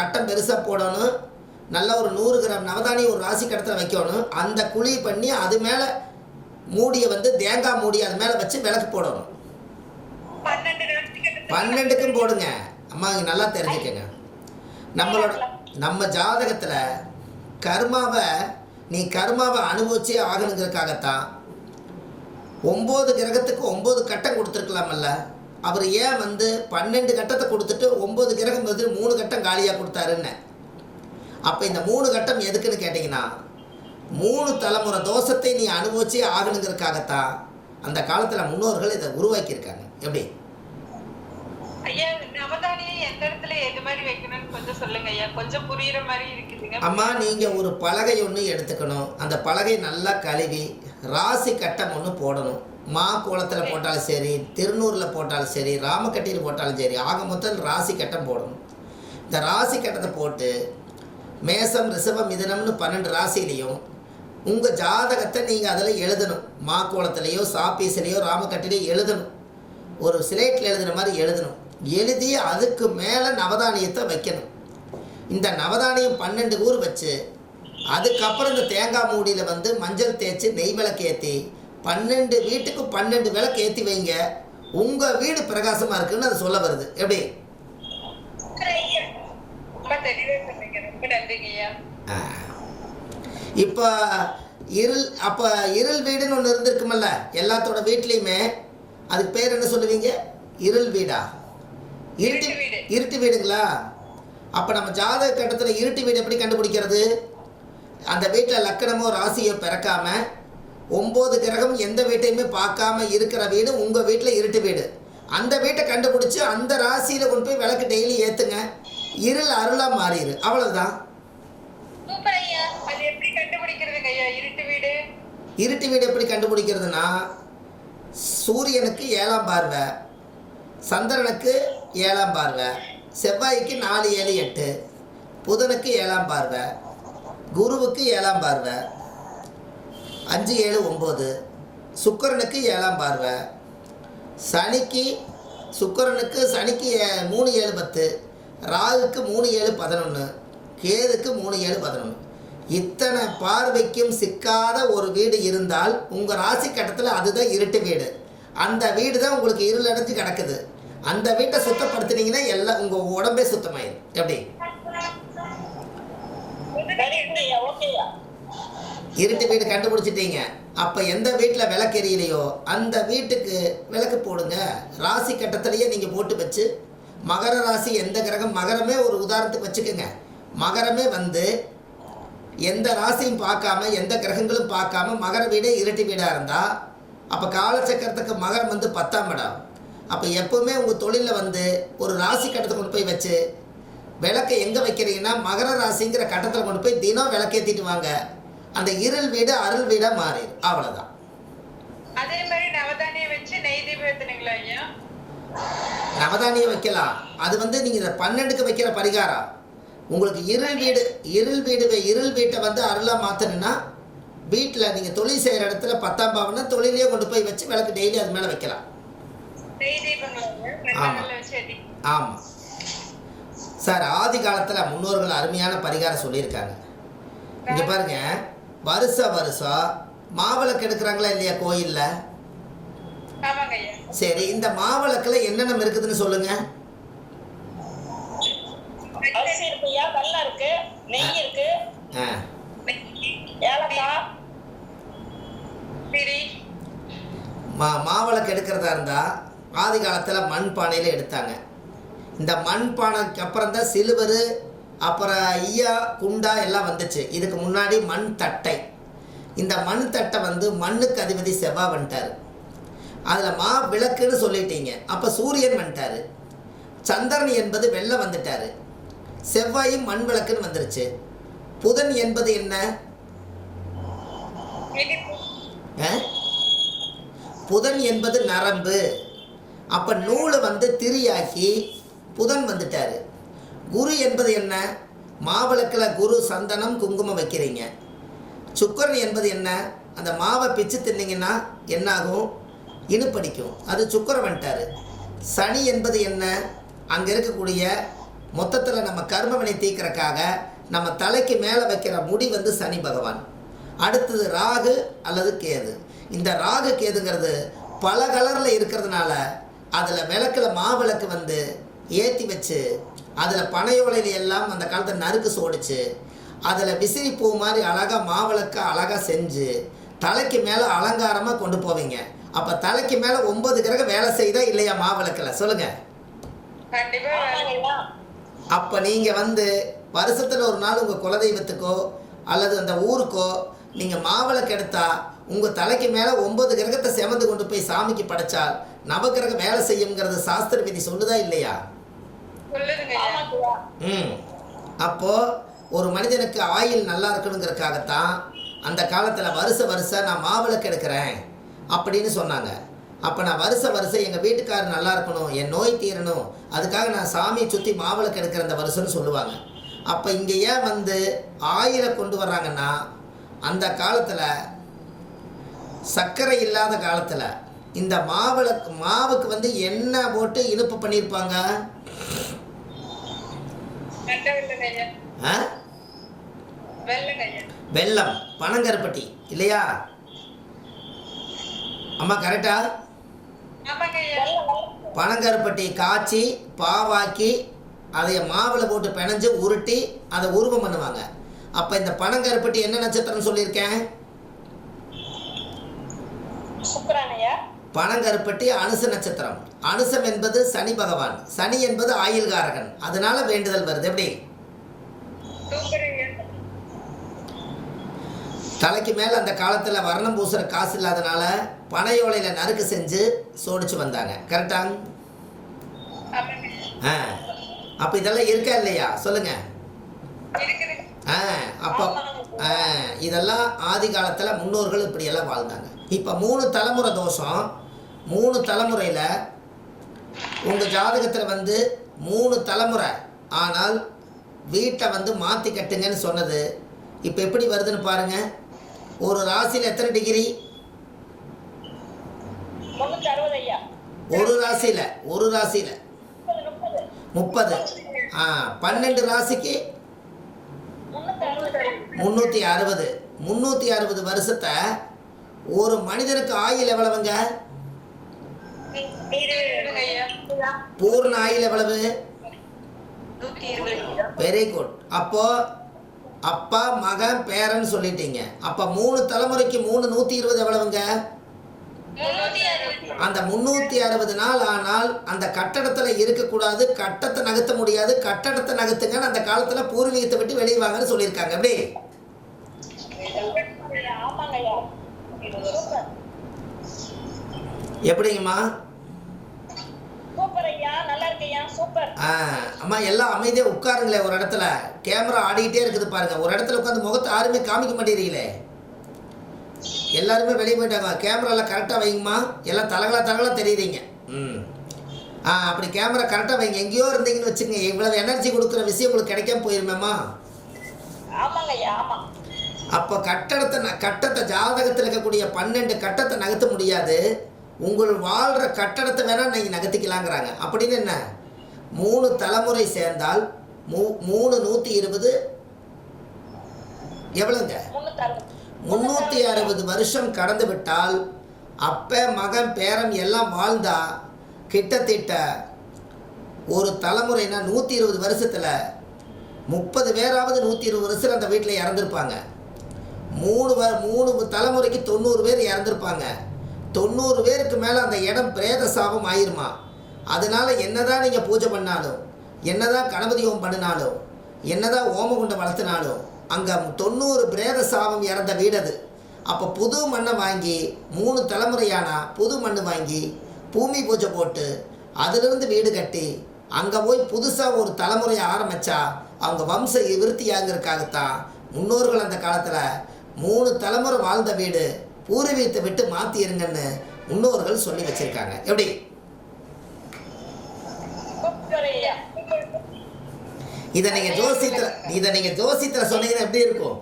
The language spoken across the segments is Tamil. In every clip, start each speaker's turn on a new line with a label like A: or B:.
A: கட்டம் பெருசாக போடணும். நல்ல ஒரு நூறு கிராம் நவதானியம் ஒரு ராசி கட்டத்தில் வைக்கணும். அந்த குழி பண்ணி அது மேலே மூடியை வந்து தேங்காய் மூடி அது மேலே வச்சு விளக்கு போடணும். பன்னெண்டுக்கும் போடுங்க. அம்மா நல்லா தெரிஞ்சுக்கங்க. நம்மளோட நம்ம ஜாதகத்தில் கர்மாவை நீ கர்மாவை அனுபவிச்சே ஆகணுங்கிறதுக்காகத்தான் ஒம்பது கிரகத்துக்கு ஒம்பது கட்டம் கொடுத்துருக்கலாமல்ல? அவர் ஏன் வந்து பன்னெண்டு கட்டத்தை கொடுத்துட்டு ஒம்பது கிரகம் வந்து மூணு கட்டம் காலியாக கொடுத்தாருன்னு? அப்போ இந்த மூணு கட்டம் எதுக்குன்னு கேட்டிங்கன்னா மூணு தலைமுறை தோஷத்தை நீ அனுபவிச்சே ஆகணுங்கிறதுக்காகத்தான் அந்த காலத்தில் முன்னோர்கள் இதை உருவாக்கியிருக்காங்க. எப்படி? அம்மா நீங்கள் ஒரு பலகை ஒன்று எடுத்துக்கணும். அந்த பலகை நல்லா கழுவி ராசி கட்டம் ஒன்று போடணும். மா கோலத்தில் போட்டாலும் சரி திருநூரில் போட்டாலும் சரி ராமக்கட்டியில் போட்டாலும் சரி ஆக மொத்தம் ராசி கட்டம் போடணும் இந்த ராசி கட்டத்தை போட்டு மேசம் ரிஷபம் மிதனம்னு பன்னெண்டு ராசிலையும் உங்கள் ஜாதகத்தை நீங்கள் அதில் எழுதணும். மா கோலத்துலேயோ சாப்பீஸ்லேயோ ராமக்கட்டிலையோ எழுதணும். ஒரு சிலேட்டில் எழுதுன மாதிரி எழுதணும். எழுதி அதுக்கு மேலே நவதானியத்தை வைக்கணும். இந்த நவதானியம் பன்னெண்டு ஊர் வச்சு அதுக்கப்புறம் இந்த தேங்காய் மூடியில் வந்து மஞ்சள் தேய்ச்சி நெய் விளக்கு ஏற்றி பன்னெண்டு வீட்டுக்கு பன்னெண்டு விளக்கு ஏற்றி வைங்க. உங்கள் வீடு பிரகாசமாக இருக்குன்னு அது சொல்ல வருது. எப்படி? இப்போ இருள் அப்போ இருள் வீடுன்னு ஒன்று இருந்திருக்குமல்ல? எல்லாத்தோட வீட்லேயுமே அதுக்கு பேர் என்ன சொல்லுவீங்க? இருள் வீடா? இருட்டு
B: இருட்டு வீடு.
A: இருட்டு வீடுங்களா? அப்போ நம்ம ஜாதக கட்டத்தில் இருட்டு வீடு எப்படி கண்டுபிடிக்கிறது? அந்த வீட்டில் லக்கணமோ ராசியோ பிறக்காம ஒம்பது கிரகம் எந்த வீட்டையுமே பார்க்காம இருக்கிற வீடு உங்கள் வீட்டில் இருட்டு வீடு. அந்த வீட்டை கண்டுபிடிச்சி அந்த ராசியில் கொண்டு போய் விளக்கு டெய்லி ஏற்றுங்க இருள் அருளாக மாறிடு
B: வீடு.
A: இருட்டு வீடு எப்படி கண்டுபிடிக்கிறதுனா சூரியனுக்கு ஏழாம் பார்வை சந்திரனுக்கு ஏழாம் பார்வை செவ்வாய்க்கு நாலு ஏழு எட்டு புதனுக்கு ஏழாம் பார்வை குருவுக்கு ஏழாம் பார்வை அஞ்சு ஏழு ஒம்பது. சுக்கரனுக்கு ஏழாம் பார்வை. சனிக்கு சுக்கரனுக்கு சனிக்கு மூணு ஏழு பத்து. ராகுக்கு மூணு ஏழு பதினொன்று கேதுக்கு மூணு ஏழு பதினொன்று இத்தனை பார்வைக்கும் சிக்காத ஒரு வீடு இருந்தால் உங்கள் ராசி கட்டத்தில் அதுதான் இருட்டு வீடு. அந்த வீடு தான் உங்களுக்கு இருளடைஞ்சு கிடக்குது. அந்த வீட்டை சுத்தப்படுத்துனீங்கன்னா எல்லாம் உங்கள் உடம்பே சுத்தமாயிடும் எப்படி? இருட்டு வீடு கண்டுபிடிச்சிட்டீங்க. அப்போ எந்த வீட்டில் விளக்கு எரியலையோ அந்த வீட்டுக்கு விளக்கு போடுங்க. ராசி கட்டத்திலேயே நீங்கள் போட்டு வச்சு மகர ராசி எந்த கிரகம் மகரமே ஒரு உதாரணத்துக்கு வச்சுக்கோங்க. மகரமே வந்து எந்த ராசியும் பார்க்காம எந்த கிரகங்களும் பார்க்காம மகர வீடே இருட்டு வீடாக இருந்தால் அப்போ காலச்சக்கரத்துக்கு மகரம் வந்து பத்தாம் இடம். அப்போ எப்போவுமே உங்கள் தொழிலில் வந்து ஒரு ராசி கட்டத்தை கொண்டு போய் வச்சு விளக்கை எங்கே வைக்கிறீங்கன்னா மகர ராசிங்கிற கட்டத்தில் கொண்டு போய் தினம் விளக்கேற்றிட்டு வாங்க. அந்த இருள் வீடு அருள் வீடாக மாறிடும் அவ்வளோதான்
B: அதே மாதிரி நவதானியம் வச்சு நெய் தீபம் ஏத்துனீங்களா ஐயா?
A: நவதானியம் வைக்கலாம். அது வந்து நீங்கள் இந்த பன்னெண்டுக்கு வைக்கிற பரிகாரம். உங்களுக்கு இருள் வீடு இருள் வீடு இருள் வீட்டை வந்து அருளாக மாற்றணுன்னா வீட்டில் நீங்கள் தொழில் செய்கிற இடத்துல பத்தாம் பாவம்னா தொழிலே கொண்டு போய் வச்சு விளக்கு டெய்லி அது மேலே வைக்கலாம்.
B: நெய் தீபங்களா ஐயா? ரெண்டு
A: ஆமா.
B: நாள்ல வச்சு ஏத்தி
A: ஆமாம் சார் ஆதி காலத்தில் முன்னோர்கள் அருமையான பரிகாரம் சொல்லியிருக்காங்க. இங்கே பாருங்க. வருஷ வருஷம் மாவிளக்கு எடுக்கிறாங்களா இல்லையா கோயிலில்? சரி இந்த மாவிளக்கில் என்னென்ன இருக்குதுன்னு சொல்லுங்கள்
C: அரிசி இருக்குயா இருக்கு நெய் இருக்கு ஏலக்காய்
B: பிரி.
A: மா மாவிளக்கு எடுக்கிறதா இருந்தால் ஆதி காலத்தில் மண் பானையில் எடுத்தாங்க. இந்த மண் பானைக்கு அப்புறம் தான் சிலுவர் அப்புறம் ஈயா குண்டா எல்லாம் வந்துச்சு. இதுக்கு முன்னாடி மண் தட்டை. இந்த மண் தட்டை வந்து மண்ணுக்கு அதிபதி செவ்வாய் வந்துட்டார். அதில் மா விளக்குன்னு சொல்லிட்டீங்க. அப்போ சூரியன் வந்துட்டார். சந்திரன் என்பது வெள்ளை வந்துட்டார். செவ்வாயும் மண் விளக்குன்னு வந்துருச்சு. புதன் என்பது என்ன? புதன் என்பது நரம்பு. அப்போ நூலை வந்து திரியாக்கி புதன் வந்துட்டார். குரு என்பது என்ன? மாவிளக்கில் குரு சந்தனம் குங்குமம் வைக்கிறீங்க. சுக்கரன் என்பது என்ன? அந்த மாவை பிச்சு தின்னீங்கன்னா என்னாகும்? இனுப்படிக்கும். அது சுக்கரம் வந்துட்டார். சனி என்பது என்ன? அங்கே இருக்கக்கூடிய மொத்தத்தில் நம்ம கர்மவினை தீக்கிறக்காக நம்ம தலைக்கு மேலே வைக்கிற முடி வந்து சனி பகவான். அடுத்தது ராகு அல்லது கேது. இந்த ராகு கேதுங்கிறது பல கலரில் இருக்கிறதுனால அதில் விளக்கில் மாவிளக்கு வந்து ஏற்றி வச்சு அதில் பனையோலையில எல்லாம் அந்த காலத்தில் நறுக்கு சோடிச்சு அதில் விசிறி பூ மாதிரி அழகாக மாவிளக்க அழகாக செஞ்சு தலைக்கு மேலே அலங்காரமாக கொண்டு போவீங்க. அப்போ தலைக்கு மேலே ஒன்பது கிரகம் வேலை செய்தா இல்லையா மாவிளக்கில்? சொல்லுங்கள் அப்போ நீங்கள் வந்து வருஷத்தில் ஒரு நாள் உங்கள் குலதெய்வத்துக்கோ அல்லது அந்த ஊருக்கோ நீங்கள் மாவிளக்கு எடுத்தா உங்கள் தலைக்கு மேலே ஒன்பது கிரகத்தை செமந்து கொண்டு போய் சாமிக்கு படைச்சால் நவகிரகம் வேலை செய்யுங்கிறது சாஸ்திர விதி சொல்லுதா இல்லையா
B: சொல்லுதுங்க ஐயா
C: ஆமாங்க ஐயா
A: ம். அப்போது ஒரு மனிதனுக்கு ஆயில் நல்லா இருக்கணுங்கிறதுக்காகத்தான் அந்த காலத்தில் வருஷ வருஷம் நான் மாவிளக்கு எடுக்கிறேன் அப்படின்னு சொன்னாங்க. அப்போ நான் வருஷ வருஷம் எங்கள் வீட்டுக்காரர் நல்லா இருக்கணும் என் நோய் தீரணும் அதுக்காக நான் சாமியை சுற்றி மாவிளக்கு எடுக்கிற அந்த வருஷம்னு சொல்லுவாங்க. அப்போ இங்கே ஏன் வந்து ஆயிலை கொண்டு வர்றாங்கன்னா அந்த காலத்தில் சர்க்கரை இல்லாத காலத்தில் இந்த மாவிளக்கு மாவுக்கு வந்து எண்ணெய் போட்டு இனிப்பு பண்ணியிருப்பாங்க. வெல்லம் பனங்கருப்பட்டி இல்லையா? அம்மா கரெக்டா? பனங்கருப்பட்டி காய்ச்சி பாவாக்கி அதை மாவில் போட்டு பிணைஞ்சு உருட்டி அதை உருவம் பண்ணுவாங்க. அப்போ இந்த பனங்கருப்பட்டி என்ன நட்சத்திரம்னு சொல்லியிருக்கேன்? பனங்கருப்பட்டி அனுச நட்சத்திரம். அனுசம் என்பது சனி பகவான். சனி என்பது ஆயுள்காரகன். அதனால வேண்டுதல் வருது. எப்படி? தலைக்கு மேலே அந்த காலத்தில் வர்ணம் பூசுகிற காசு இல்லாதனால பனையோலையில் நறுக்கு செஞ்சு சோடிச்சு வந்தாங்க.
B: கரெக்டாங்
A: ஆ? அப்போ இதெல்லாம் இருக்கா இல்லையா? சொல்லுங்கள் ஆ அப்போ இதெல்லாம் ஆதி காலத்தில் முன்னோர்கள் இப்படியெல்லாம் வாழ்ந்தாங்க. இப்போ மூணு தலைமுறை தோஷம் மூணு தலைமுறையில் உங்கள் ஜாதகத்தில் வந்து மூணு தலைமுறை. ஆனால் வீட்டை வந்து மாற்றி கட்டுங்கன்னு சொன்னது. இப்போ எப்படி வருதுன்னு பாருங்கள் ஒரு ராசியில் எத்தனை டிகிரி ஒரு ராசியில் ஒரு ராசியில்.
C: முப்பது.
A: ஆ பன்னெண்டு ராசிக்கு? முந்நூற்றி அறுபது முந்நூற்றி அறுபது வருஷத்தை ஒரு மனிதனுக்கு ஆயுள் எவ்வளவுங்க? பூர்ண ஆயுள் எவ்வளவு? வெரி குட் அப்போ அப்பா மகன் பேரன் சொல்லிட்டீங்க. அப்போ மூணு தலைமுறைக்கு மூணு நூத்தி இருபது எவ்வளவுங்க? அந்த முன்னூத்தி அறுபது நாள் ஆனால் அந்த கட்டடத்துல இருக்கக்கூடாது கட்டத்தை நகர்த்த முடியாது கட்டடத்தை நகர்த்துங்கன்னு அந்த காலத்துல பூர்வீகத்தை விட்டு வெளியே வாங்கன்னு சொல்லியிருக்காங்க. எப்படி? எப்படிங்கம்மா? அம்மா எல்லாம் அமைதியாக உட்காருங்களே ஒரு இடத்துல. கேமரா ஆடிக்கிட்டே இருக்குது பாருங்க. ஒரு இடத்துல உட்காந்து முகத்தை யாருமே காமிக்க மாட்டேங்கிறீங்களே? எல்லாருமே வெளியே போயிட்டாங்க. கேமராலாம் கரெக்டாக வைங்கம்மா. எல்லாம் தலகலா தலகலா தெரியுறீங்க. ம். ஆ அப்படி கேமரா கரெக்டாக வைங்க. எங்கேயோ இருந்தீங்கன்னு வச்சுக்கோங்க. இவ்வளவு எனர்ஜி கொடுக்குற விஷயம் உங்களுக்கு கிடைக்காம போயிருமேம்மா?
C: ஆமாங்க ஐயா ஆமா.
A: அப்போ கட்டடத்தை கட்டத்தை ஜாதகத்தில் இருக்கக்கூடிய பன்னெண்டு கட்டத்தை நகர்த்த முடியாது. உங்கள் வாழ்கிற கட்டடத்தை வேணால் நீங்கள் நகர்த்திக்கலாங்கிறாங்க. அப்படின்னு என்ன? மூணு தலைமுறை சேர்ந்தால் மூ மூணு நூற்றி இருபது எவ்வளோங்க முந்நூற்றி அறுபது. வருஷம் கடந்து விட்டால் அப்ப மகன் பேரன் எல்லாம் வாழ்ந்தா கிட்டத்தட்ட ஒரு தலைமுறைனா நூற்றி இருபது வருஷத்தில் முப்பது பேராவது நூற்றி இருபது வருஷத்தில் அந்த வீட்டில் இறந்துருப்பாங்க. மூணு வ மூணு தலைமுறைக்கு தொண்ணூறு பேர் இறந்துருப்பாங்க. தொண்ணூறு பேருக்கு மேலே அந்த இடம் பிரேத சாபம் ஆயிருமா? அதனால என்னதான் நீங்கள் பூஜை பண்ணாலும் என்னதான் கணபதி ஹோம் பண்ணினாலும் என்னதான் ஓமகுண்டம் வளர்த்தினாலும் அங்கே தொண்ணூறு பிரேத சாபம் இறந்த வீடு அது. அப்போ புது மண்ணை வாங்கி மூணு தலைமுறையானா புது மண் வாங்கி பூமி பூஜை போட்டு அதிலிருந்து வீடு கட்டி அங்கே போய் புதுசாக ஒரு தலைமுறையை ஆரம்பித்தா அவங்க வம்ச விருத்தியாங்கிறதுக்காகத்தான் முன்னோர்கள் அந்த காலத்தில் மூணு தலைமுறை வாழ்ந்த வீடு. பூர்வீகத்தை விட்டு மாற்றிருங்கன்னு முன்னோர்கள் சொல்லி வச்சுருக்காங்க. எப்படி? இதை நீங்கள் ஜோசியத்தில் இதை நீங்கள் ஜோசியத்தில் சொன்னீங்கன்னா எப்படி இருக்கும்?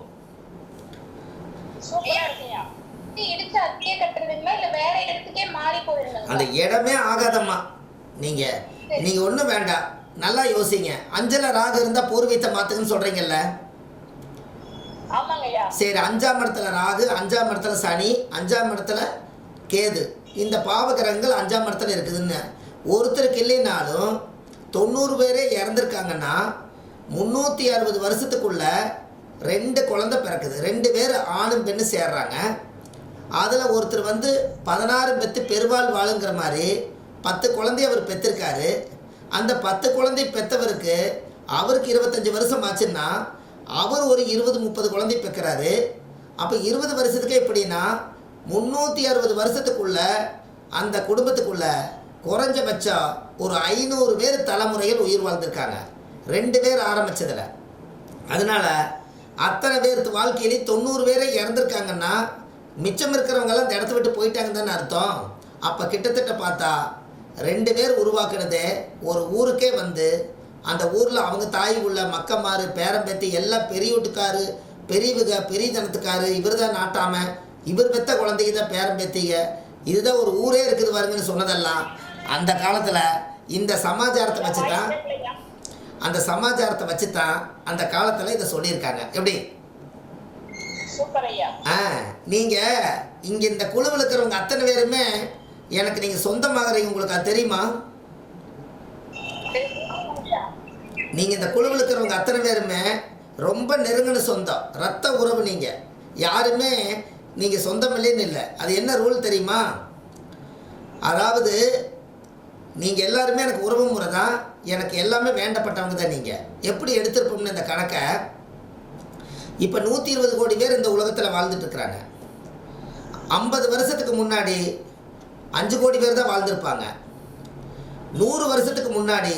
A: அந்த இடமே ஆகாதம்மா. நீங்கள் நீங்கள் ஒன்றும் வேண்டாம். நல்லா யோசிங்க. அஞ்சல ராகு மாற்றுக்குன்னு சொல்கிறீங்கல்ல
C: ஆமாங்க ஐயா
A: சரி அஞ்சாம் இடத்துல ராகு அஞ்சாம் இடத்துல சனி அஞ்சாம் இடத்துல கேது. இந்த பாவகிரகங்கள் அஞ்சாம் இடத்துல இருக்குதுன்னு. ஒருத்தருக்கு இல்லைனாலும் தொண்ணூறு பேரே இறந்துருக்காங்கன்னா முந்நூற்றி அறுபது வருஷத்துக்குள்ள ரெண்டு குழந்தை பிறக்குது. ரெண்டு பேர் ஆணும் பெண்ணும் சேர்றாங்க. அதில் ஒருத்தர் வந்து பதினாறு பெற்று பெருவாள் வாழுங்கிற மாதிரி பத்து குழந்தைய அவர் பெற்றிருக்காரு அந்த பத்து குழந்தை பெற்றவருக்கு அவருக்கு இருபத்தஞ்சி வருஷம் ஆச்சுன்னா அவர் ஒரு இருபது முப்பது குழந்தை பெற்கிறாரு அப்போ இருபது வருஷத்துக்கு எப்படின்னா முந்நூற்றி அறுபது வருஷத்துக்குள்ள அந்த குடும்பத்துக்குள்ள குறைஞ்சபட்சம் ஒரு ஐநூறு பேர் தலைமுறைகள் உயிர் வாழ்ந்திருக்காங்க. ரெண்டு பேர் ஆரம்பித்ததில் அதனால அத்தனை பேர்த்து வாழ்க்கையிலே தொண்ணூறு பேரே இறந்துருக்காங்கன்னா மிச்சம் இருக்கிறவங்கெல்லாம் இந்த இடத்த விட்டு போயிட்டாங்கன்னு தானே அர்த்தம். அப்போ கிட்டத்தட்ட பார்த்தா ரெண்டு பேர் உருவாக்குனதே ஒரு ஊருக்கே வந்து அந்த ஊரில் அவங்க தாய் உள்ள மக்கமாரு பேரம்பேத்தி எல்லாம் பெரிய வீட்டுக்காரு பெரியவுக பெரிய ஜனத்துக்காரு இவர் தான் நாட்டாம இவர் பெத்த குழந்தைங்க தான் பேரம்பேத்திங்க இதுதான் ஒரு ஊரே இருக்குது பாருங்கன்னு சொன்னதெல்லாம். அந்த காலத்தில் இந்த சமாச்சாரத்தை வச்சு தான்? அந்த சமாச்சாரத்தை வச்சு தான் அந்த காலத்தில் இதை சொல்லியிருக்காங்க. எப்படி? ஆ நீங்கள் இங்கே இந்த குழுவில் இருக்கிறவங்க அத்தனை பேருமே எனக்கு நீங்கள் சொந்தமாகறீங்க உங்களுக்கு அது தெரியுமா
C: ஐயா,
A: நீங்கள் இந்த குழுவில் இருக்கிறவங்க அத்தனை பேருமே ரொம்ப நெருங்கின சொந்தம். ரத்த உறவு நீங்கள் யாருமே நீங்கள் சொந்தம் இல்லைன்னு இல்லை. அது என்ன ரூல் தெரியுமா? அதாவது நீங்கள் எல்லாருமே எனக்கு உறவு முறை தான். எனக்கு எல்லாமே வேண்டப்பட்டவங்க தான் நீங்கள் எப்படி எடுத்திருப்போம்னு இந்த கணக்கை? இப்போ நூற்றி இருபது கோடி பேர் இந்த உலகத்தில் வாழ்ந்துட்டுருக்குறாங்க ஐம்பது வருஷத்துக்கு முன்னாடி அஞ்சு கோடி பேர் தான் வாழ்ந்திருப்பாங்க. நூறு வருஷத்துக்கு முன்னாடி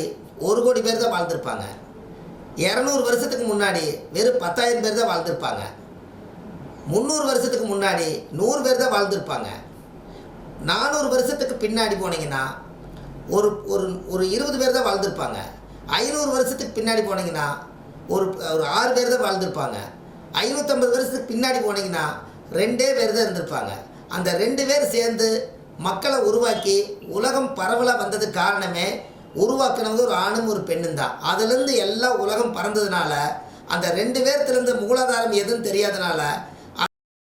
A: ஒரு கோடி பேர் தான் வாழ்ந்திருப்பாங்க. இரநூறு வருஷத்துக்கு முன்னாடி வெறும் பத்தாயிரம் பேர் தான் வாழ்ந்திருப்பாங்க. முந்நூறு வருஷத்துக்கு முன்னாடி நூறு பேர் தான் வாழ்ந்திருப்பாங்க. நானூறு வருஷத்துக்கு பின்னாடி போனீங்கன்னா ஒரு ஒரு ஒரு இருபது பேர் தான் வாழ்ந்திருப்பாங்க. ஐநூறு வருஷத்துக்கு பின்னாடி போனீங்கன்னா ஒரு ஒரு ஆறு பேர் தான் வாழ்ந்திருப்பாங்க. ஐநூற்றம்பது வருஷத்துக்கு பின்னாடி போனீங்கன்னா ரெண்டே பேர் தான் இருந்திருப்பாங்க. அந்த ரெண்டு பேர் சேர்ந்து மக்களை உருவாக்கி உலகம் பரவலாக வந்ததுக்கு காரணமே உருவாக்குனவங்க ஒரு ஆணும் ஒரு பெண்ணும் தான். அதுலேருந்து எல்லா உலகம் பறந்ததுனால அந்த ரெண்டு பேர்த்துலேருந்து மூலாதாரம் எதுவும் தெரியாதனால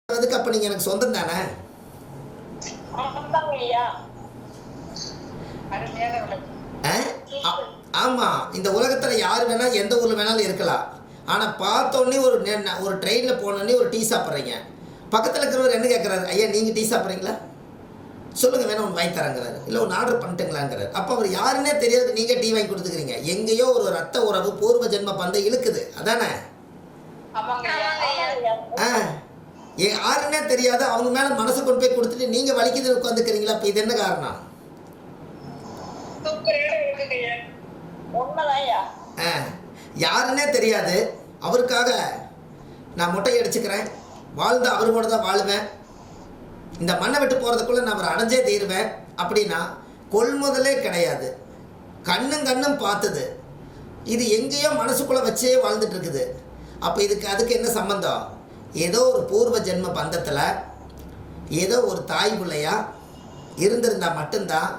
A: அதுக்கு அப்போ நீங்கள் எனக்கு சொந்தம் தானே?
C: ஆமாங்க ஐயா
B: அருமையான விளக்கம்
A: ஆ? ஆ- ஆமா. இந்த உலகத்துல யார் வேணா எந்த ஊர்ல வேணாலும் இருக்கலாம். ஆனா பார்த்தோன்னே ஒரு ஒரு ட்ரெயினில் போனோடனே ஒரு டீ சாப்பிட்றீங்க. பக்கத்தில் இருக்கிறவர் என்ன கேட்குறாரு ஐயா நீங்கள் டீ சாப்பிட்றீங்களா? சொல்லுங்கள் வேணா ஒன்று வாங்கி தரங்கிறாரு இல்லை ஒன்று ஆர்டர் பண்ணிட்டுங்களாங்கிறாரு. அப்போ அவர் யாருன்னே தெரியாது நீங்கள் டீ வாங்கி கொடுத்துக்கிறீங்க. எங்கேயோ ஒரு ரத்த உறவு பூர்வ ஜென்ம பந்தம் இழுக்குது. அதானே? ஆ. ஏ யாருன்னே தெரியாது அவங்க மேலே மனசை கொண்டு போய் கொடுத்துட்டு நீங்கள் வலிக்குது உட்காந்துக்கிறீங்களா அப்போ இது என்ன காரணம்? ஆ. யாருன்னே தெரியாது. அவருக்காக நான் முட்டை அடிச்சுக்கிறேன். வாழ்ந்து அவர் கூட தான் வாழுவேன். இந்த மண்ணை விட்டு போகிறதுக்குள்ளே நான் அவரை அடைஞ்சே தீருவேன் அப்படின்னா கொள்முதலே கிடையாது. கண்ணும் கண்ணும் பார்த்தது. இது எங்கேயோ மனசுக்குள்ளே வச்சே வாழ்ந்துட்டு இருக்குது. அப்போ இதுக்கு அதுக்கு என்ன சம்பந்தம்? ஏதோ ஒரு பூர்வ ஜென்ம பந்தத்தில் ஏதோ ஒரு தாய் பிள்ளையா இருந்திருந்தா மட்டும்தான்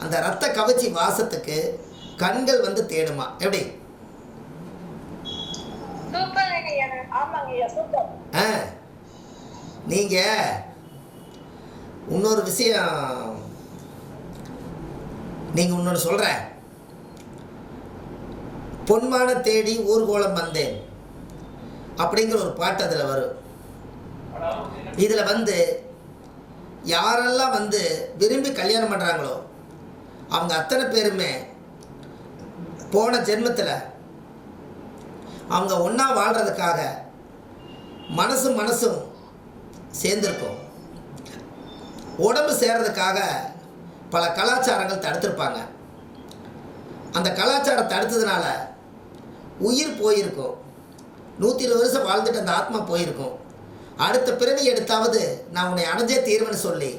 A: அந்த ரத்த கவச்சி வாசத்துக்கு கண்கள் வந்து தேடுமா? எப்படி? ஆ. நீங்கள் இன்னொரு விஷயம் நீங்கள் இன்னொன்று சொல்கிறேன் பொன்மான தேடி ஊர்கோலம் வந்தேன். அப்படிங்கிற ஒரு பாட்டு அதில் வரும். இதில் வந்து யாரெல்லாம் வந்து விரும்பி கல்யாணம் பண்ணுறாங்களோ அவங்க அத்தனை பேருமே போன ஜென்மத்தில் அவங்க ஒன்றா வாழ்கிறதுக்காக மனசும் மனசும் சேர்ந்துருக்கும். உடம்பு சேர்றதுக்காக பல கலாச்சாரங்கள் தடுத்திருப்பாங்க. அந்த கலாச்சாரம் தடுத்ததுனால உயிர் போயிருக்கும். நூற்றி இருபது வருஷம் வாழ்ந்துட்டு அந்த ஆத்மா போயிருக்கும். அடுத்த பிறவி எடுத்தாவது நான் உன்னை அடைஞ்சே தீர்வுன்னு சொல்லி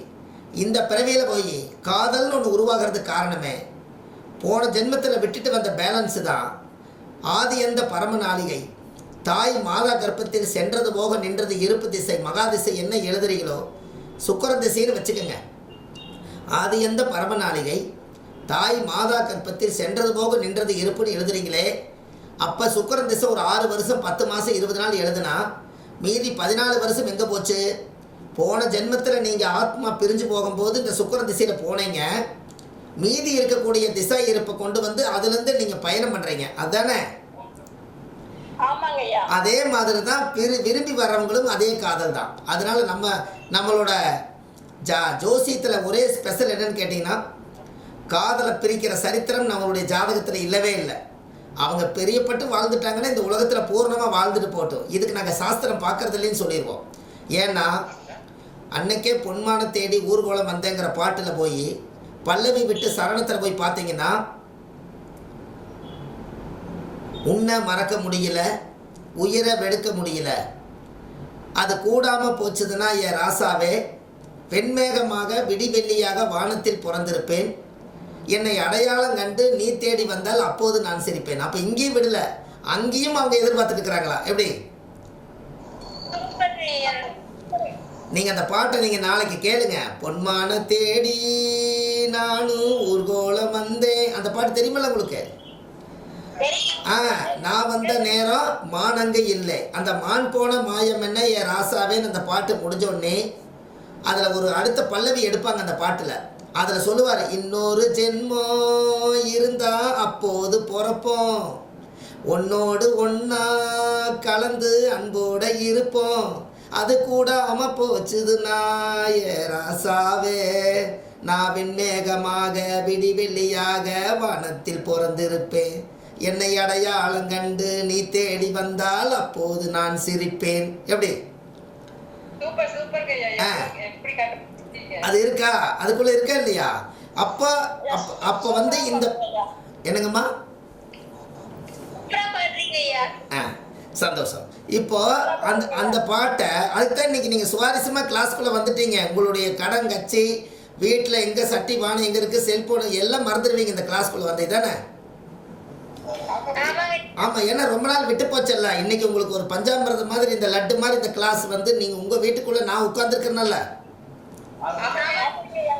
A: இந்த பிறவியில் போய் காதல்னு ஒன்று உருவாகிறதுக்கு காரணமே போன ஜென்மத்தில் விட்டுட்டு வந்த பேலன்ஸு தான். ஆதி எந்த பரம நாளிகை தாய் மாதா கர்ப்பத்தில் சென்றது போக நின்றது இருப்பு திசை மகா திசை என்ன எழுதுறீங்களோ சுக்கர திசைன்னு வச்சுக்கோங்க. ஆதி எந்த பரம நாளிகை தாய் மாதா கற்பத்தில் சென்றது போக நின்றது இருப்புன்னு எழுதுறீங்களே. அப்போ சுக்கர திசை ஒரு ஆறு வருஷம் பத்து மாதம் இருபது நாள் எழுதுனா மீதி பதினாலு வருஷம் எங்கே போச்சு? போன ஜென்மத்தில் நீங்கள் ஆத்மா பிரிஞ்சு போகும்போது இந்த சுக்கர திசையில் போனீங்க. மீதி இருக்கக்கூடிய திசை இருப்பை கொண்டு வந்து அதுலேருந்து நீங்கள் பயணம் பண்ணுறீங்க அதுதானே அதே மாதிரி தான் விரு விரும்பி வர்றவங்களும் அதே காதல் தான் அதனால நம்ம நம்மளோட ஜா ஜோசியத்தில் ஒரே ஸ்பெஷல் என்னன்னு கேட்டிங்கன்னா காதலை பிரிக்கிற சரித்திரம் நம்மளுடைய ஜாதகத்தில் இல்லவே இல்லை. அவங்க பெரியப்பட்டு வாழ்ந்துட்டாங்கன்னா இந்த உலகத்தில் பூர்ணமாக வாழ்ந்துட்டு போட்டோம் இதுக்கு நாங்கள் சாஸ்திரம் பார்க்கறது இல்லைன்னு சொல்லிடுவோம் ஏன்னா அன்னைக்கே பொன்மான தேடி ஊர்வலம் வந்தேங்கிற பாட்டில் போய் பல்லவி விட்டு சரணத்தில் போய் பார்த்தீங்கன்னா உன்னை மறக்க முடியல உயிரை வெடுக்க முடியல. அது கூடாமல் போச்சுதுன்னா என் ராசாவே வெண்மேகமாக விடிவெள்ளியாக வானத்தில் பிறந்திருப்பேன். என்னை அடையாளம் கண்டு நீ தேடி வந்தால் அப்போது நான் சிரிப்பேன். அப்போ இங்கேயும் விடல. அங்கேயும் அவங்க எதிர்பார்த்துட்டு இருக்கிறாங்களா? எப்படி?
C: நீங்க
A: நீங்கள் அந்த பாட்டை நீங்கள் நாளைக்கு கேளுங்க. பொன்மான தேடி நானும் ஊர்கோலம் வந்தேன். அந்த பாட்டு தெரியுமில்ல உங்களுக்கு? ஆ நான் வந்த நேரம் மான் அங்கே இல்லை. அந்த மான் போன மாயம் என்ன? என் ராசாவேன்னு அந்த பாட்டு முடிஞ்ச உடனே அதில் ஒரு அடுத்த பல்லவி எடுப்பாங்க அந்த பாட்டில். அதில் சொல்லுவார் இன்னொரு ஜென்மம் இருந்தா அப்போது பிறப்போம். உன்னோடு ஒன்னா கலந்து அன்போட இருப்போம். அது கூடாம போச்சுதுன்னா ஏ ராசாவே. நான் விண்மேகமாக விடி வெள்ளியாக வானத்தில் பிறந்திருப்பேன். என்னை அடையாளம் கண்டு நீ தேடி வந்தால் அப்போது நான் சிரிப்பேன். எப்படி? அது இருக்கா? அதுக்குள்ள இருக்கா இல்லையா? அப்போ அப்போ வந்து இந்த என்னங்கம்மா? சந்தோஷம். இப்போ அந்த அந்த பாட்டை அதுதான் இன்னைக்கு நீங்கள் சுவாரஸ்யமாக கிளாஸ்க்குள்ளே வந்துட்டீங்க. உங்களுடைய கடன் கட்சி வீட்டில் எங்கே சட்டி பானை எங்கே இருக்குது செல்ஃபோனு எல்லாம் மறந்துடுவீங்க இந்த கிளாஸ்க்குள்ளே வந்து தானே? ஆமாம் ஏன்னா ரொம்ப நாள் விட்டு போச்சல்ல. இன்னைக்கு உங்களுக்கு ஒரு பஞ்சாமிரதம் மாதிரி இந்த லட்டு மாதிரி இந்த கிளாஸ் வந்து நீங்கள் உங்கள் வீட்டுக்குள்ளே நான் உட்காந்துருக்கேனல்ல
C: ஐயா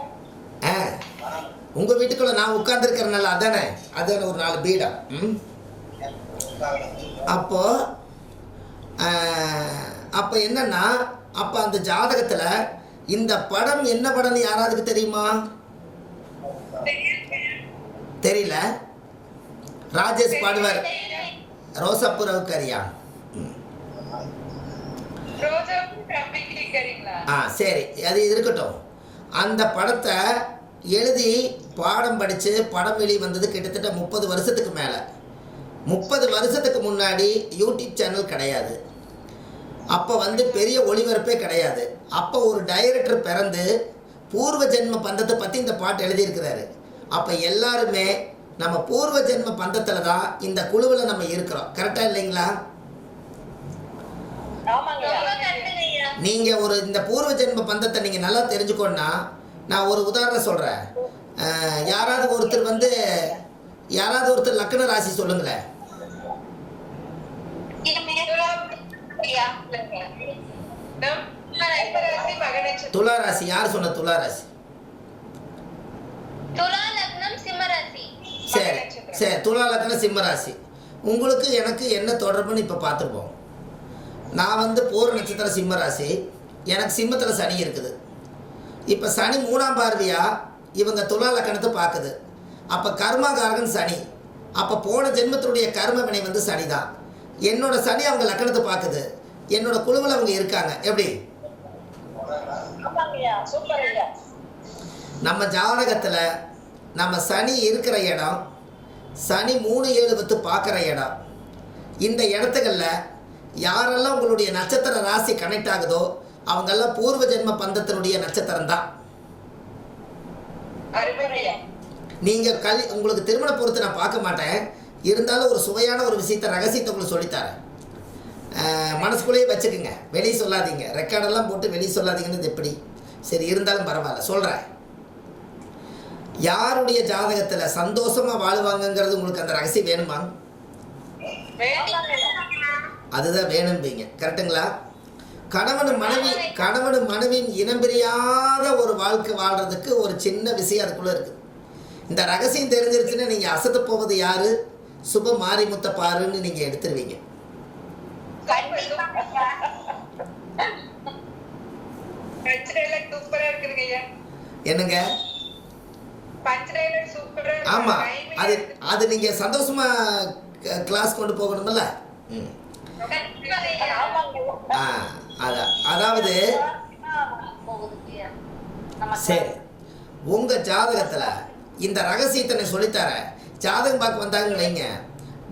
A: ஆ உங்கள் வீட்டுக்குள்ளே நான் உட்காந்துருக்கிறனால அதானே? அதானே ஒரு நாலு பீடம் ம்? அப்போ அப்போ என்னன்னா அப்போ அந்த ஜாதகத்தில் இந்த படம் என்ன படம்னு யாராவதுக்கு தெரியுமா? தெரியல. ராஜேஷ் பாடுவார்.
B: தம்பி கேக்குறீங்களா
A: ஆ சரி. அது இருக்கட்டும். அந்த படத்தை எழுதி பாடம் படித்து படம் வெளி வந்தது கிட்டத்தட்ட முப்பது வருஷத்துக்கு மேலே. முப்பது வருஷத்துக்கு முன்னாடி யூடியூப் சேனல் கிடையாது. அப்போ வந்து பெரிய ஒளிபரப்பே கிடையாது. அப்போ ஒரு டைரக்டர் பிறந்து பூர்வ ஜென்ம பந்தத்தை பற்றி இந்த பாட்டு எழுதியிருக்கிறாரு. அப்போ எல்லாருமே நம்ம பூர்வ ஜென்ம பந்தத்தில் தான் இந்த குழுவில் நம்ம இருக்கிறோம். கரெக்டாக இல்லைங்களா? நீங்கள் ஒரு இந்த பூர்வ ஜென்ம பந்தத்தை நீங்கள் நல்லா தெரிஞ்சுக்கோன்னா நான் ஒரு உதாரணம் சொல்கிறேன் யாராவது ஒருத்தர் வந்து யாராவது ஒருத்தர் லக்ன ராசி சொல்லுங்களேன். துலா ராசி. யார் சொன்ன துலா ராசி?
D: துலா லக்னம் சிம்மராசி
A: சரி சரி துலா லக்ன சிம்ம ராசி உங்களுக்கு எனக்கு என்ன தொடர்புன்னு இப்போ பார்த்துருப்போம். நான் வந்து பூர நட்சத்திர சிம்ம ராசி எனக்கு சிம்மத்தில் சனி இருக்குது. இப்போ சனி மூணாம் பார்வையா? இவங்க துலா லக்கணத்தை பார்க்குது. அப்போ கர்மாகாரகன் சனி. அப்போ போன ஜென்மத்தினுடைய கர்ம வினை வந்து சனி தான் என்னோட சனி அவங்க லக்கணத்தை பார்க்குது. என்னோட குழுவில் அவங்க இருக்காங்க. எப்படி? நம்ம ஜாதகத்தில் நம்ம சனி இருக்கிற இடம் சனி மூணு ஏழு பத்து பார்க்குற இடம். இந்த இடத்துகளில் யாரெல்லாம் உங்களுடைய நட்சத்திர ராசி கனெக்ட் ஆகுதோ அவங்கெல்லாம் பூர்வ ஜென்ம பந்தத்தினுடைய நட்சத்திரம் தான். நீங்கள் கல் உங்களுக்கு திருமண பொறுத்து நான் பார்க்க மாட்டேன். இருந்தாலும் ஒரு சுவையான ஒரு விஷயத்தை ரகசியத்தை உங்களுக்கு சொல்லித்தரேன். மனசுக்குள்ளேயே வச்சுக்கோங்க. வெளியே சொல்லாதீங்க. ரெக்கார்டெல்லாம் போட்டு வெளியே சொல்லாதீங்கன்னு எப்படி? சரி இருந்தாலும் பரவாயில்ல. சொல்கிறேன் யாருடைய ஜாதகத்தில் சந்தோஷமாக வாழ்வாங்கங்கிறது உங்களுக்கு அந்த ரகசியம் வேணுமா? அதுதான் வேணும்பீங்க. கரெக்டுங்களா? கணவன் மனைவி கணவன் மனைவியின் இனம் பிரியாத ஒரு வாழ்க்கை வாழ்கிறதுக்கு ஒரு சின்ன விஷயம் அதுக்குள்ளே இருக்குது இந்த ரகசியம் தெரிஞ்சிருச்சுன்னா நீங்கள் அசத்த போவது யாரு? சுப மாரிமுத்த பாருன்னு நீங்கள் எடுத்துருவீங்க. என்னங்க. ஆமாம் அது. அது நீங்கள் சந்தோஷமாக கிளாஸ் கொண்டு போகணும்ல? ம். ஆ அதான் அதாவது சரி. உங்கள் ஜாதகத்தில் இந்த ரகசியத்தை நான் சொல்லித்தரேன். ஜாதகம் பார்க்க வந்தாங்கன்னு வைங்க.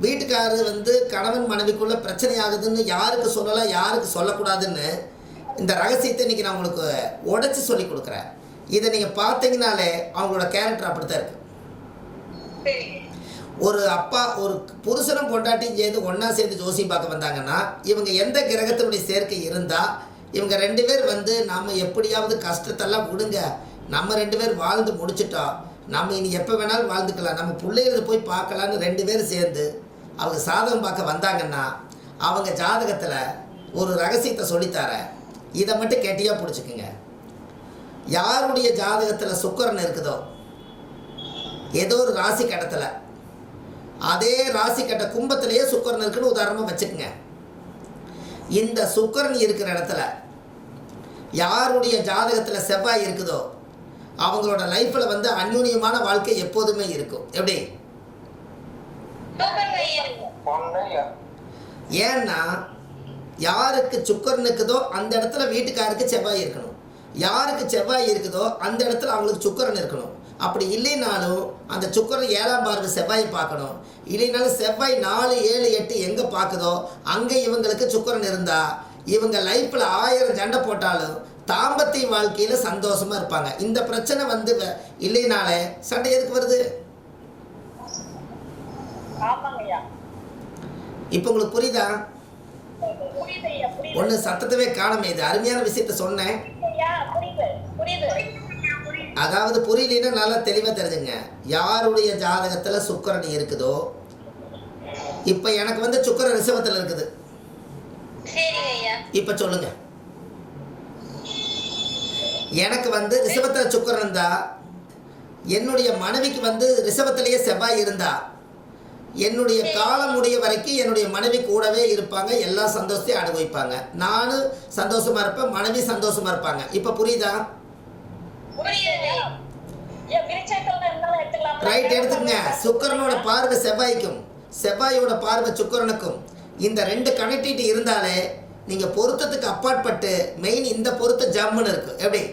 A: வீட்டுக்காரரு வந்து கணவன் மனைவிக்குள்ள பிரச்சனை ஆகுதுன்னு யாருக்கு சொல்லலாம் யாருக்கு சொல்லக்கூடாதுன்னு இந்த ரகசியத்தை இன்னைக்கு நான் உங்களுக்கு உடைச்சி சொல்லி கொடுக்குறேன். இதை நீங்கள் பார்த்தீங்கனாலே அவங்களோட கேரக்டர் அப்படித்தான் இருக்கு.
B: சரிங்க
A: ஒரு அப்பா ஒரு புருஷனும் பொண்டாட்டியும் சேர்ந்து ஒன்றா சேர்ந்து ஜோசியம் பார்க்க வந்தாங்கன்னா இவங்க எந்த கிரகத்தினுடைய சேர்க்கை இருந்தால் இவங்க ரெண்டு பேர் வந்து நம்ம எப்படியாவது கஷ்டத்தெல்லாம் விடுங்க. நம்ம ரெண்டு பேர் வாழ்ந்து முடிச்சிட்டோம் நம்ம இனி எப்போ வேணாலும் வாழ்ந்துக்கலாம். நம்ம பிள்ளைகளை போய் பார்க்கலான்னு ரெண்டு பேரும் சேர்ந்து அவங்க சாதகம் பார்க்க வந்தாங்கன்னா அவங்க ஜாதகத்தில் ஒரு ரகசியத்தை சொல்லித்தரேன் இதை மட்டும் கெட்டியாக பிடிச்சிக்குங்க. யாருடைய ஜாதகத்தில் சுக்கரன் இருக்குதோ? ஏதோ ஒரு ராசி கட்டத்தில். அதே ராசி கட்ட கும்பத்திலேயே சுக்கரன் இருக்குன்னு உதாரணமாக வச்சுக்கோங்க. இந்த சுக்கரன் இருக்கிற இடத்துல யாருடைய ஜாதகத்தில் செவ்வாய் இருக்குதோ அவங்களோட லைஃப்பில் வந்து அந்யூன்யமான வாழ்க்கை எப்போதுமே இருக்கும். எப்படி? ஏன்னா யாருக்கு சுக்கரன் இருக்குதோ அந்த இடத்துல வீட்டுக்காருக்கு செவ்வாய் இருக்கணும். யாருக்கு செவ்வாய் இருக்குதோ அந்த இடத்துல அவங்களுக்கு சுக்கரன் இருக்கணும். அப்படி இல்லைனாலும் அந்த சுக்கரன் ஏழாம் பார்வை செவ்வாய் பார்க்கணும். இல்லைனாலும் செவ்வாய் நாலு ஏழு எட்டு எங்கே பார்க்குதோ அங்கே இவங்களுக்கு சுக்கரன் இருந்தா இவங்க லைஃப்பில் ஆயிரம் சண்டை போட்டாலும் தாம்பத்திய வாழ்க்கையில் சந்தோஷமாக இருப்பாங்க. இந்த பிரச்சனை வந்து இல்லைனாலே சண்டை எதுக்கு வருது? இப்போ உங்களுக்கு புரியுது? ஒன்று சத்தத்தவே காணுமே இது அருமையான விஷயத்த சொன்னேன். அதாவது புரியலன்னா நல்லா தெளிவாக தெரிஞ்சுங்க. யாருடைய ஜாதகத்தில் சுக்கிரன் இருக்குதோ இப்போ எனக்கு வந்து சுக்கிரன் ரிஷபத்தில் இருக்குது. இப்போ சொல்லுங்க. எனக்கு வந்து ரிஷபத்தில் சுக்கிரன் இருந்தா என்னுடைய மனைவிக்கு வந்து ரிஷபத்திலேயே செவ்வாய் இருந்தா என்னுடைய காலம் முடிய வரைக்கும் என்னுடைய மனைவி கூடவே இருப்பாங்க எல்லா சந்தோஷத்தையும் அனுபவிப்பாங்க. நானும் சந்தோஷமா இருப்பேன் மனைவி சந்தோஷமா இருப்பாங்க. இப்போ புரியுதா? ரைட் எடுத்துக்கங்க. சுக்கிரனோட பார்வை செவ்வாய்க்கும் செவ்வாயோட பார்வை சுக்கிரனுக்கும். இந்த ரெண்டு கனெக்டிவிட்டி இருந்தாலே நீங்க பொருத்தத்துக்கு அப்பாற்பட்டு மெயின் இந்த பொருத்தம் ஜம்முன்னு இருக்கு. எப்படி?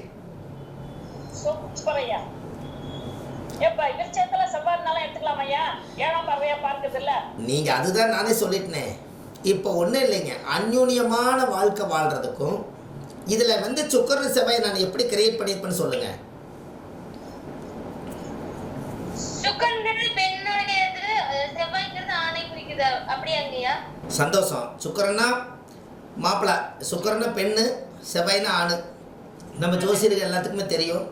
C: ஏப்பா விருட்சத்துல செவ்வாய் இருந்தாலும் எடுத்துக்கலாம் ஐயா. ஏழாம் பார்வையா பார்க்குது இல்ல.
A: நீங்க அதுதான் நானே சொல்லிட்டேனே. இப்போ ஒன்றும் இல்லைங்க. அந்யூன்யமான வாழ்க்கை வாழ்றதுக்கும் இதுல வந்து சுக்கரன் செவ்வாயை நான் எப்படி கிரியேட் பண்ணியிருப்பேன்னு சொல்லுங்க. சந்தோஷம். சுக்கரன்னா மாப்பிள்ளை சுக்கரன்னா பெண்ணு செவ்வாய்னா ஆணு. நம்ம ஜோசியர்கள் எல்லாத்துக்குமே தெரியும்.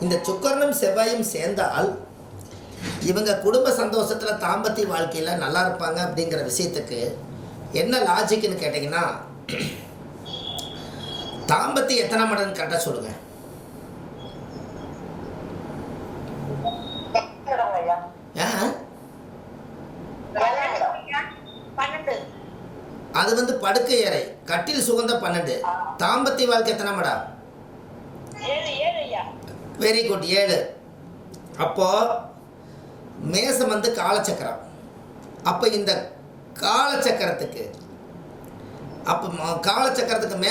A: இந்த சுக்கரனும் செவ்வாயும் சேர்ந்தால் இவங்க குடும்ப சந்தோஷத்தில் தாம்பத்திய வாழ்க்கையில் நல்லா இருப்பாங்க அப்படிங்கிற விஷயத்துக்கு என்ன லாஜிக்னு கேட்டிங்கன்னா தாம்பத்தி எத்தனை மடங்கு கட்ட சொல்லுங்கள் அது வந்து படுக்கை அறை கட்டில் சுகந்த பன்னெண்டு. தாம்பத்திய வாழ்க்கை எத்தனை மடம் வெரி குட் ஏழு. அப்போ மேசம் வந்து காலச்சக்கரம். அப்போ இந்த காலச்சக்கரத்துக்கு அப்போ காலச்சக்கரத்துக்கு மே